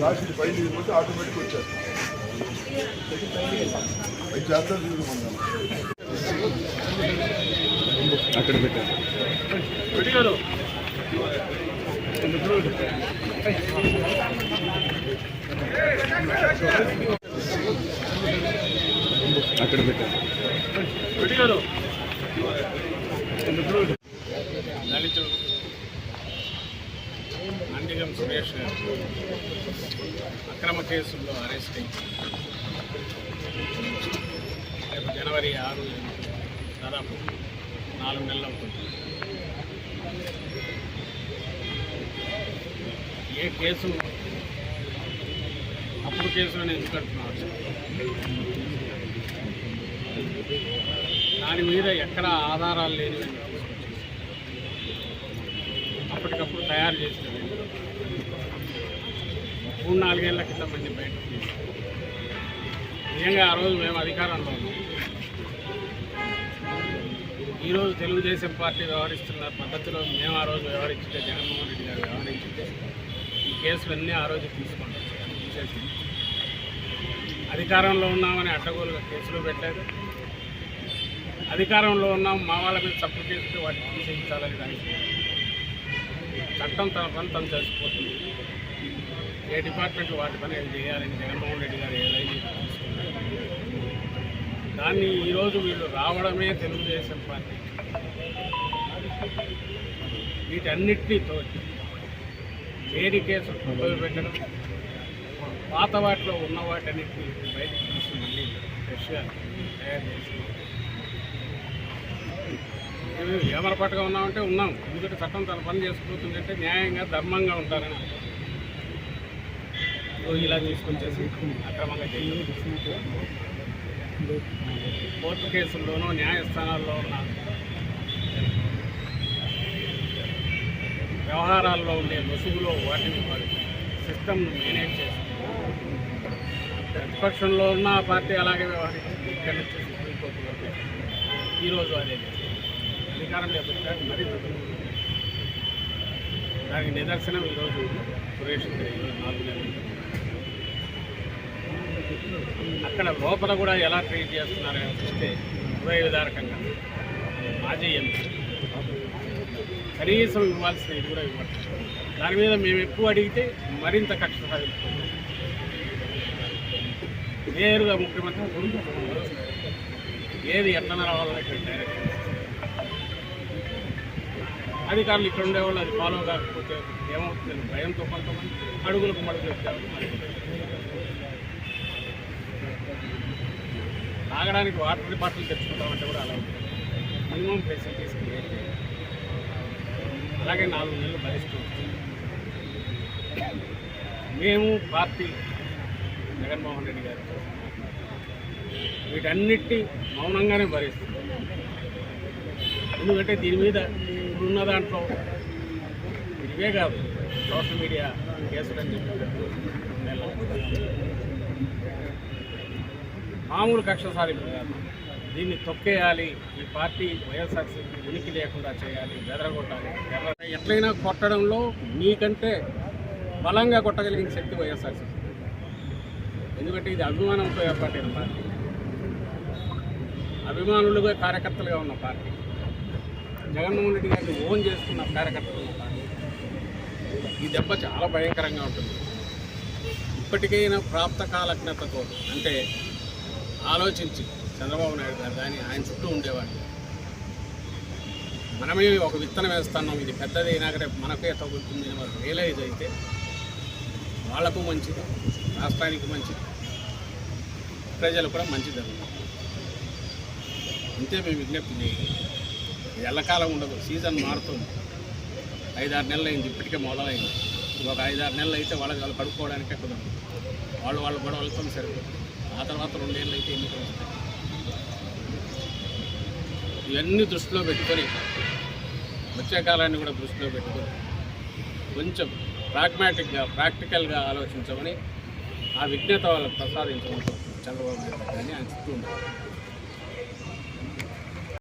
రాసి పైన ఆటోమేటిక్ వచ్చేస్తాం చేస్తారు అక్కడ పెట్టారు. అక్కడ పెట్టారు. దళితుడు నందిగం సురేష్ గారు అక్రమ కేసుల్లో అరెస్ట్ అయింది. రేపు జనవరి ఆరు దాదాపు నాలుగు నెలలు అవుతుంది. ఏ కేసు అప్పుడు కేసులను ఎందుకు అంటున్నారు? దాని మీద ఎక్కడ ఆధారాలు లేని అప్పటికప్పుడు తయారు చేసినవి మూడు నాలుగేళ్ళ క్రితం మంది బయటకు నిజంగా ఆ రోజు మేము అధికారంలో ఉన్నాం. ఈరోజు తెలుగుదేశం పార్టీ వ్యవహరిస్తున్న పద్ధతిలో మేము ఆ రోజు వ్యవహరించితే జగన్మోహన్ రెడ్డి గారు వ్యవహరించితే ఈ కేసులన్నీ ఆ రోజు తీసుకుంటాం తీసేసి అధికారంలో ఉన్నామని అడ్డగోలుగా కేసులు పెట్టలేదు. అధికారంలో ఉన్నాం మా వాళ్ళ మీద తప్పు చేస్తే వాటిని తీసేయించాలని దానికి చట్టం తన పని తను చేసిపోతుంది. ఏ డిపార్ట్మెంట్ వాటి పని చేయాలని జగన్మోహన్ రెడ్డి గారు ఏదైనా దాన్ని ఈరోజు వీళ్ళు రావడమే తెలుగుదేశం పార్టీ. వీటన్నిటితో లేని కేసులు మొదలు పెట్టడం పాత వాటిలో ఉన్న వాటన్నిటిని బయటకు తీసి మళ్ళీ ఫ్రెష్గా తయారు చేసి మేము ఏమరపాటుగా ఉన్నామంటే ఉన్నాం. ఎందుకంటే చట్టం తన పని చేసుకుపోతుందంటే న్యాయంగా ధర్మంగా ఉంటారని అర్థం. ఇదిగో ఇలా తీసుకొచ్చేసి అక్రమంగా చేయాలి కోర్టు కేసుల్లోనూ న్యాయస్థానాల్లో ఉన్న వ్యవహారాల్లో ఉండే ముసుగులో వాటిని వాడి సిస్టమ్ను మేనేజ్ చేస్తుంది ప్రతిపక్షంలో ఉన్న ఆ పార్టీ అలాగే వ్యవహరించింది. ఇక్కడ నుంచి సుప్రీంకోర్టు వరకు ఈరోజు అదే అధికారం లేకపోతే వచ్చాక మరీ దానికి నిదర్శనం ఈరోజు సురేష్ నాలుగు నెలలు. అక్కడ లోపల కూడా ఎలా ట్రీట్ చేస్తున్నారని చూస్తే హృదయ విదారకంగా మాజీ ఎంపీ. కనీసం ఇవ్వాల్సినవి కూడా ఇవ్వాలి దాని మీద మేము ఎక్కువ అడిగితే మరింత కక్ష సాధిస్తున్నాం నేరుగా ముఖ్యమంత్రి ఏది ఎట్లా నడవాలని ఇక్కడ డైరెక్ట్ అధికారులు ఇక్కడ ఉండేవాళ్ళు అది ఫాలో కాకపోతే ఏమవుతుంది? భయంతో కొంతమంది అడుగులకు మడుగులు ఎత్తారు. తాగడానికి వాటర్ బాటిల్ తెచ్చుకుంటామంటే కూడా అలా ఉంటుంది. మినిమం ఫెసిలిటీస్ క్రియేట్ చేయాలి అలాగే నాలుగు నెలలు భరిస్తూ మేము పార్టీ జగన్మోహన్ రెడ్డి గారు వీటన్నిటి మౌనంగానే భరిస్తుంది ఎందుకంటే దీని మీద ఇప్పుడున్న దాంట్లో ఇవే కాదు సోషల్ మీడియా కేసులని చెప్పి మామూలు కక్ష సాధింపు కాదు దీన్ని తొక్కేయాలి ఈ పార్టీ వైఎస్ఆర్సీపీ ఉనికి లేకుండా చేయాలి బెదరగొట్టాలి. ఎట్లయినా కొట్టడంలో మీకంటే బలంగా కొట్టగలిగిన శక్తి వైఎస్ఆర్సీపీ. ఎందుకంటే ఇది అభిమానంతో ఏర్పాటైన పార్టీ. అభిమానులుగా కార్యకర్తలుగా ఉన్న పార్టీ. జగన్మోహన్ రెడ్డి గారిని ఓన్ చేసుకున్న కార్యకర్తలు ఉన్న పార్టీ. ఈ దెబ్బ చాలా భయంకరంగా ఉంటుంది. ఇప్పటికైనా ప్రాప్త కాలజ్ఞతతో అంటే ఆలోచించి చంద్రబాబు నాయుడు గారు కానీ ఆయన చుట్టూ ఉండేవాళ్ళు మనమే ఒక విత్తనం వేస్తున్నాం ఇది పెద్దది అయినాక రేపు మనకే తగ్గుతుంది అని వాళ్ళు రియలైజ్ అయితే వాళ్ళకు మంచిది రాష్ట్రానికి మంచిది ప్రజలు కూడా మంచిది అన్నమాట అంతే మేము విజ్ఞప్తి చేయాలి ఎల్లకాలం ఉండదు సీజన్ మారుతుంది. ఐదారు నెలలు అయింది ఇప్పటికే మొదలైంది. ఇంకొక ఐదారు నెలలు అయితే వాళ్ళకి వాళ్ళు పడుకోవడానికే కుదరదు. వాళ్ళు వాళ్ళ గొడవలతో సరిపోతుంది. ఆ తర్వాత రెండేళ్ళు అయితే ఎన్నికలు వస్తాయి. ఇవన్నీ దృష్టిలో పెట్టుకొని వచ్చే కాలాన్ని కూడా దృష్టిలో పెట్టుకొని కొంచెం ప్రాగ్మాటిక్గా ప్రాక్టికల్గా ఆలోచించమని ఆ విజ్ఞత వాళ్ళకు ప్రసాదించమని చంద్రబాబు నాయుడు కానీ ఆయన చుట్టూ ఉంటారు